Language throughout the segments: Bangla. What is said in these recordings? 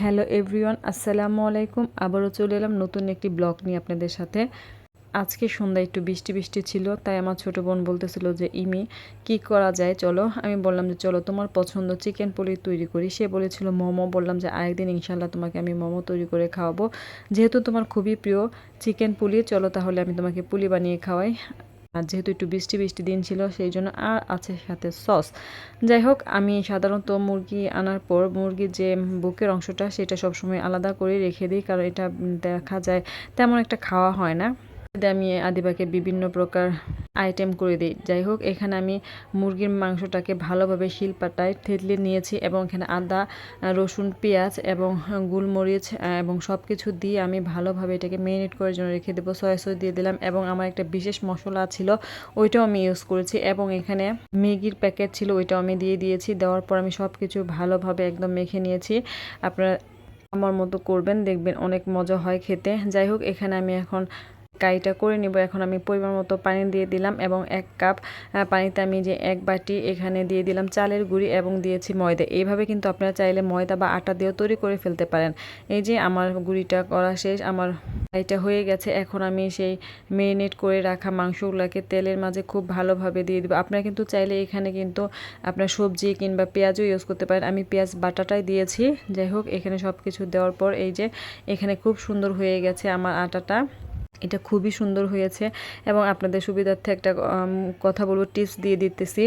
হ্যালো এভরিওয়ান, আসসালামু আলাইকুম। আবারও চলে এলাম নতুন একটি ব্লগ নিয়ে আপনাদের সাথে। আজকে সন্ধ্যা একটু বৃষ্টি বৃষ্টি ছিল, তাই আমার ছোট বোন বলতেছিল যে, ইমি, কি করা যায়? চলো। আমি বললাম যে, চলো, তোমার পছন্দ চিকেন পলি তৈরি করি। সে বলেছিল, মোমো। বললাম যে, আরেকদিন ইনশাল্লাহ তোমাকে আমি মোমো তৈরি করে খাওয়াবো। যেহেতু তোমার খুবই প্রিয় চিকেন পুলি, চলো তাহলে আমি তোমাকে পুলি বানিয়ে খাওয়াই। আর যেহেতু একটু বৃষ্টি বৃষ্টি দিন ছিল, সেই জন্য আর আছে সাথে সস। যাই হোক, আমি সাধারণত মুরগি আনার পর মুরগির যে বুকের অংশটা, সেটা সবসময় আলাদা করে রেখে দিই, কারণ এটা দেখা যায় তেমন একটা খাওয়া হয় না। আমি আদিবাকে বিভিন্ন প্রকার আইটেম করে দিই। যাই হোক এখানে আমি মুরগির মাংসটাকে ভালোভাবে শিলপাটায় থেতলে নিয়েছি এবং এখানে আদা রসুন, পেঁয়াজ এবং গোলমরিচ এবং সব কিছু দিয়ে আমি ভালোভাবে এটাকে মেরিনেট করার জন্য রেখে দেবো সয়া সস দিয়ে দিলাম এবং আমার একটা বিশেষ মশলা ছিল, ওইটাও আমি ইউজ করেছি এবং এখানে ম্যাগির প্যাকেট ছিল, ওইটাও আমি দিয়ে দিয়েছি। দেওয়ার পর আমি সব কিছু ভালোভাবে একদম মেখে নিয়েছি। আপনারা আমার মতো করবেন, দেখবেন অনেক মজা হয় খেতে। যাই হোক এখানে আমি এখন কাইটা করে নিব। এখন আমি পরিমাণ মতো পানি দিয়ে দিলাম এবং এক কাপ পানিতে আমি যে এক বাটি এখানে দিয়ে দিলাম চালের গুঁড়ি এবং দিয়েছি ময়দা। এইভাবে কিন্তু আপনারা চাইলে ময়দা বা আটা দিয়েও তৈরি করে ফেলতে পারেন। এই যে আমার গুঁড়িটা করা শেষ, আমার এটা হয়ে গেছে। এখন আমি সেই মেরিনেট করে রাখা মাংসগুলোকে তেলের মাঝে খুব ভালোভাবে দিয়ে দেবো। আপনারা কিন্তু চাইলে এখানে কিন্তু আপনার সবজি কিংবা পেঁয়াজও ইউজ করতে পারেন। আমি পেঁয়াজ বাটাটাই দিয়েছি। যাই হোক, এখানে সব কিছু দেওয়ার পর এই যে এখানে খুব সুন্দর হয়ে গেছে আমার আটাটা। এটা খুবই সুন্দর হয়েছে এবং আপনাদের সুবিধার্থে একটা কথা বলব টিপস দিয়ে দিতেছি।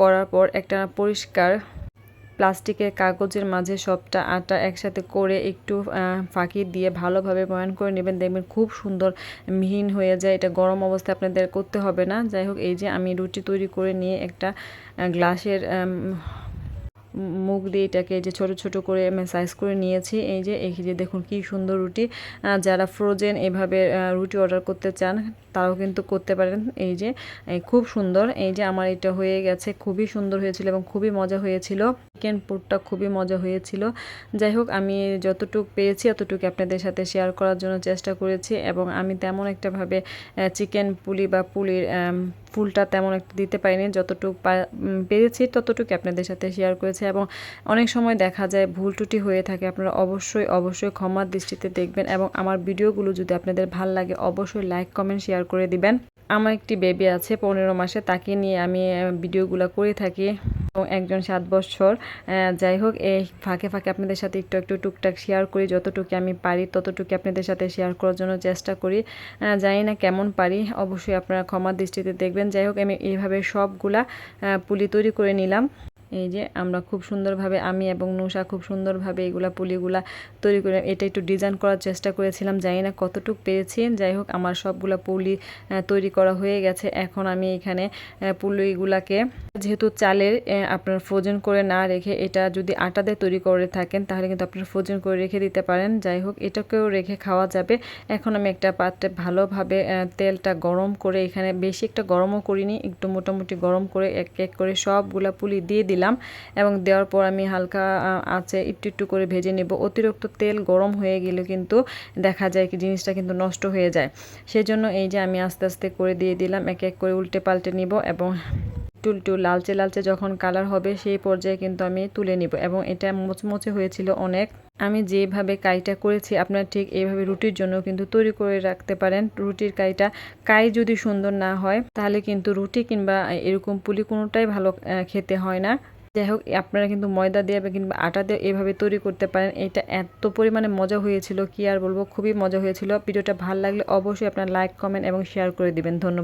করার পর একটা পরিষ্কার প্লাস্টিকের কাগজের মাঝে সবটা আটা একসাথে করে একটু ফাঁকি দিয়ে ভালোভাবে ময়ান করে নেবেন। দেখবেন খুব সুন্দর মিহিন হয়ে যায়। এটা গরম অবস্থায় আপনাদের করতে হবে না। যাই হোক, এই যে আমি রুটি তৈরি করে নিয়ে একটা গ্লাসের মুখ দিয়ে এটাকে যে ছোট ছোট করে সাইজ করে নিয়েছি। এই যে এই যে দেখুন কি সুন্দর রুটি। যারা ফ্রোজেন এভাবে রুটি অর্ডার করতে চান, তারাও কিন্তু করতে পারেন। এই যে খুব সুন্দর। এই যে আমার এটা হয়ে গেছে। খুবই সুন্দর হয়েছিল এবং খুবই মজা হয়েছিল। চিকেন পুরটা খুবই মজা হয়েছিল। যাই হোক, আমি যতটুকু পেয়েছি অতটুকু আপনাদের সাথে শেয়ার করার জন্য চেষ্টা করেছি এবং আমি তেমন একটাভাবে চিকেন পুলি বা পুলির ফুলটা তেমন একটা দিতে পারিনি। যতটুকু পেরেছি ততটুকু আপনাদের সাথে শেয়ার করেছি এবং অনেক সময় দেখা যায় ভুল টুটি হয়ে থাকে, আপনারা অবশ্যই অবশ্যই ক্ষমার দৃষ্টিতে দেখবেন এবং আমার ভিডিওগুলো যদি আপনাদের ভালো লাগে অবশ্যই লাইক কমেন্ট শেয়ার করে দিবেন। আমার একটি বেবি আছে পনেরো মাসে, তাকে নিয়ে আমি ভিডিওগুলো করে থাকি। একজন সাত বছর। যাই হোক, এই ফাঁকে ফাঁকে আপনাদের সাথে একটু একটু টুকটাক শেয়ার করি, যতটুকু আমি পারি ততটুকু আপনাদের সাথে শেয়ার করার জন্য চেষ্টা করি। জানি না কেমন পারি, অবশ্যই আপনারা ক্ষমার দৃষ্টিতে দেখবেন। যাই হোক, আমি এইভাবে সবগুলা পুলি তৈরি করে নিলাম। এই যে আমরা খুব সুন্দরভাবে, আমি এবং নুষা খুব সুন্দরভাবে এগুলা পুলিগুলা তৈরি করে, এটা একটু ডিজাইন করার চেষ্টা করেছিলাম, জানি না কতটুক পেরেছি। যাই হোক, আমার সবগুলা পুলি তৈরি করা হয়ে গেছে। এখন আমি এখানে পুলিগুলাকে, যেহেতু চালের আপনার ফ্রোজেন করে না রেখে এটা যদি আটা দিয়ে তৈরি করে থাকেন, তাহলে কিন্তু আপনার ফ্রোজেন করে রেখে দিতে পারেন। যাই হোক, এটাকেও রেখে খাওয়া যাবে। এখন আমি একটা পাত্রে ভালোভাবে তেলটা গরম করে এখানে, বেশি একটা গরমও করিনি, একটু মোটামুটি গরম করে এক এক করে সবগুলা পুলি দিয়ে দিলাম। দিলাম এবং দেওয়ার পর আমি হালকা আছে একটু একটু করে ভেজে নেব। অতিরিক্ত তেল গরম হয়ে গেলে কিন্তু দেখা যায় কি জিনিসটা কিন্তু নষ্ট হয়ে যায়। সেজন্য এই যে আমি আস্তে আস্তে করে দিয়ে দিলাম, এক এক করে উল্টে পাল্টে নিব এবং টুলটু লালচে লালচে যখন কালার হবে সেই পর্যায়ে কিন্তু আমি তুলে নিব এবং এটা মোচমোচে হয়েছিল অনেক। আমি যেভাবে কাইটা করেছি, আপনার ঠিক এইভাবে রুটির জন্য কিন্তু তৈরি করে রাখতে পারেন। রুটির কাইটা, কাই যদি সুন্দর না হয়, তাহলে কিন্তু রুটি কিংবা এরকম পুলি কোনোটাই ভালো খেতে হয় না। যাই হোক, আপনারা কিন্তু ময়দা দিয়ে কিংবা আটা দিয়ে এভাবে তৈরি করতে পারেন। এটা এত পরিমাণে মজা হয়েছিল, কি আর বলব? খুবই মজা হয়েছিল। ভিডিওটা ভালো লাগলে অবশ্যই আপনার লাইক কমেন্ট এবং শেয়ার করে দিবেন। ধন্যবাদ।